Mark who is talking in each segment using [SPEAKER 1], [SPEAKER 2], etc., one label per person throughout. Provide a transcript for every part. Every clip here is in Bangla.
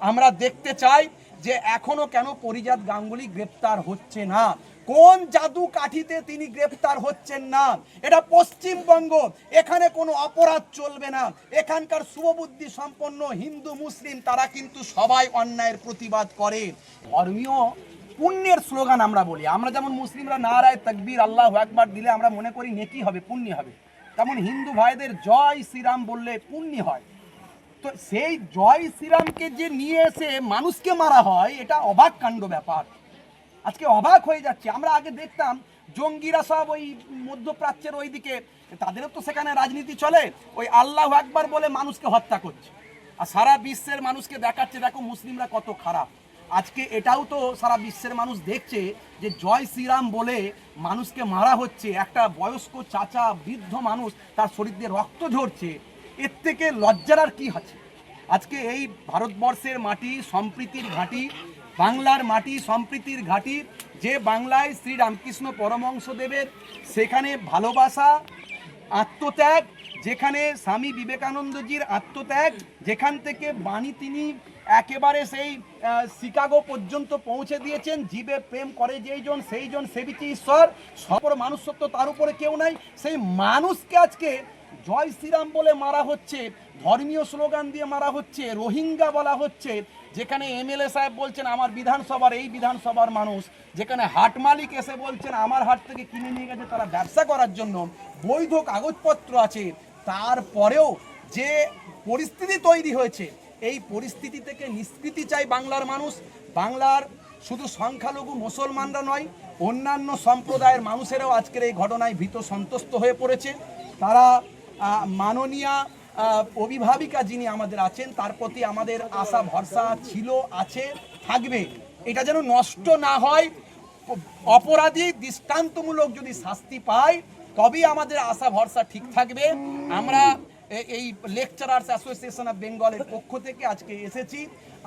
[SPEAKER 1] আমরা দেখতে চাই যে এখনও কেন পরিজাত গাঙ্গুলি গ্রেপ্তার হচ্ছে না। কোন জাদু কাঠিতে তিনি গ্রেপ্তার হচ্ছেন না? এটা পশ্চিমবঙ্গ। এখানে কোনো অপরাধ চলবে না। এখানকার শুভবুদ্ধি সম্পন্ন হিন্দু মুসলিম, তারা কিন্তু সবাই অন্যায়ের প্রতিবাদ করে। ধর্মীয় পুণ্যের স্লোগান আমরা বলি। আমরা যেমন মুসলিমরা নারায় তকবীর, আল্লাহ একবার দিলে আমরা মনে করি নেকি হবে, পুণ্য হবে। তেমন হিন্দু ভাইদের জয় শ্রীরাম বললে পুণ্য হয়। তো সেই জয় শ্রীরামকে যে নিয়ে এসে মানুষকে মারা হয়, এটা অবাক কাণ্ড ব্যাপার। আজকে অবাক হয়ে যাচ্ছে। আমরা আগে দেখতাম জঙ্গিরা সব ওই মধ্যপ্রাচ্যের ওই দিকে তাদেরও তো সেখানে রাজনীতি চলে, ওই আল্লাহ একবার বলে মানুষকে হত্যা করছে। আর সারা বিশ্বের মানুষকে দেখাচ্ছে, দেখো মুসলিমরা কত খারাপ। আজকে এটাও তো সারা বিশ্বের মানুষ দেখছে যে জয় শ্রীরাম বলে মানুষকে মারা হচ্ছে। একটা বয়স্ক চাচা, বৃদ্ধ মানুষ তার শরীর দিয়ে রক্ত ঝরছে। এর থেকে লজ্জার আর কি আছে? আজকে এই ভারতবর্ষের মাটি সম্প্রীতির ঘাঁটি, বাংলার মাটি সম্প্রীতির ঘাঁটি, যে বাংলায় শ্রী রামকৃষ্ণ পরমহংসদেবের সেখানে ভালোবাসা, আত্মত্যাগ, যেখানে স্বামী বিবেকানন্দজির আত্মত্যাগ, যেখান থেকে বাণী তিনি একেবারে সেই শিকাগো পর্যন্ত পৌঁছে দিয়েছেন, জীবে প্রেম করে যেইজন সেইজন সেবিচে ঈশ্বর সপর মানুষত্ব তার উপরে কেউ নাই। সেই মানুষকে আজকে জয় শ্রীরাম বলে মারা হচ্ছে, ধর্মীয় স্লোগান দিয়ে মারা হচ্ছে, রোহিঙ্গা বলা হচ্ছে। যেখানে এমএলএ সাহেব বলছেন, আমার বিধানসভার, এই বিধানসভার মানুষ। যেখানে হাট মালিক এসে বলছেন, আমার হাট থেকে কিনে নিয়ে গেছে, তারা ব্যবসা করার জন্য। বৈধ কাগজপত্র আছে। তারপরেও যে পরিস্থিতি তৈরি হয়েছে, এই পরিস্থিতি থেকে নিষ্কৃতি চাই বাংলার মানুষ। বাংলার শুধু সংখ্যালঘু মুসলমানরা নয়, অন্যান্য সম্প্রদায়ের মানুষেরাও আজকের এই ঘটনায় ভীত সন্তুষ্ট হয়ে পড়েছে। তারা মাননীয়া অভিভাবিকা যিনি আমাদের আছেন, তার প্রতি আমাদের আশা, ভরসা ছিল, আছে, থাকবে। এটা যেন নষ্ট না হয়, অপরাধী দৃষ্টান্তমূলক যদি শাস্তি পায়, তবেই আমাদের আশা, ভরসা ঠিক থাকবে। আমরা এই লেকচারার্স অ্যাসোসিয়েশন অফ বেঙ্গলের পক্ষ থেকে আজকে এসেছি।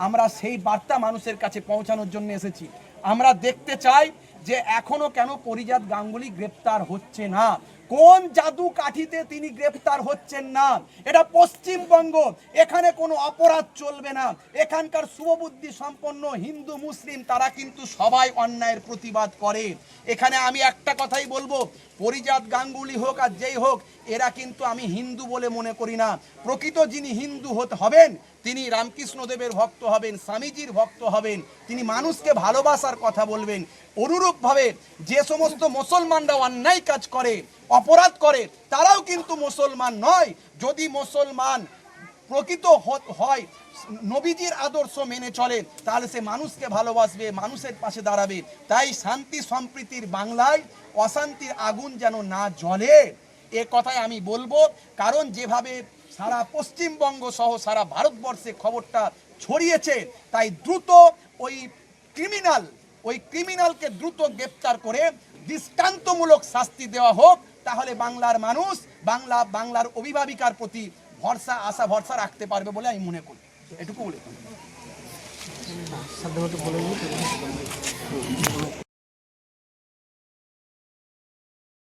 [SPEAKER 1] আমরা সেই বার্তা মানুষের কাছে পৌঁছানোর জন্য এসেছি। আমরা দেখতে চাই যে এখনও কেন পরিজাত গাঙ্গুলি গ্রেপ্তার হচ্ছে না? কোন জাদু কাঠিতে তিনি গ্রেপ্তার হচ্ছেন না? এটা পশ্চিমবঙ্গ, এখানে কোনো অপরাধ চলবে না। এখানকার শুভবুদ্ধি সম্পন্ন হিন্দু মুসলিম, তারা কিন্তু সবাই অন্যায়ের প্রতিবাদ করে। এখানে আমি একটা কথাই বলব, পরিজাত গাঙ্গুলি হোক আর যেই হোক এরা কিন্তু আমি হিন্দু বলে মনে করি না। প্রকৃত যিনি হিন্দু হতে হবেন, তিনি রামকৃষ্ণদেবের ভক্ত হবেন, স্বামীজির ভক্ত হবেন, তিনি মানুষকে ভালোবাসার কথা বলবেন। অনুরূপভাবে যে সমস্ত মুসলমানরা অন্যায় কাজ করে, অপরাধ করে, তারাও কিন্তু মুসলমান নয়। যদি মুসলমান প্রকৃত হয়, নবীজির আদর্শ মেনে চলে, তাহলে সে মানুষকে ভালোবাসবে, মানুষের পাশে দাঁড়াবে। তাই শান্তি সম্প্রীতির বাংলায় অশান্তির আগুন যেন না জ্বলে। এ কথাই আমি বলব, কারণ যেভাবে সারা পশ্চিমবঙ্গ সহ সারা ভারতবর্ষে খবরটা ছড়িয়েছে, তাই দ্রুত ওই ক্রিমিনাল ওই ক্রিমিনালকে দ্রুত গ্রেপ্তার করে দৃষ্টান্তমূলক শাস্তি দেওয়া হোক, তাহলে বাংলার মানুষ, বাংলা, বাংলার অভিভাবিকার প্রতি ভরসা, আশা, ভরসা রাখতে পারবে বলে আমি মনে করি। এটুকু বলে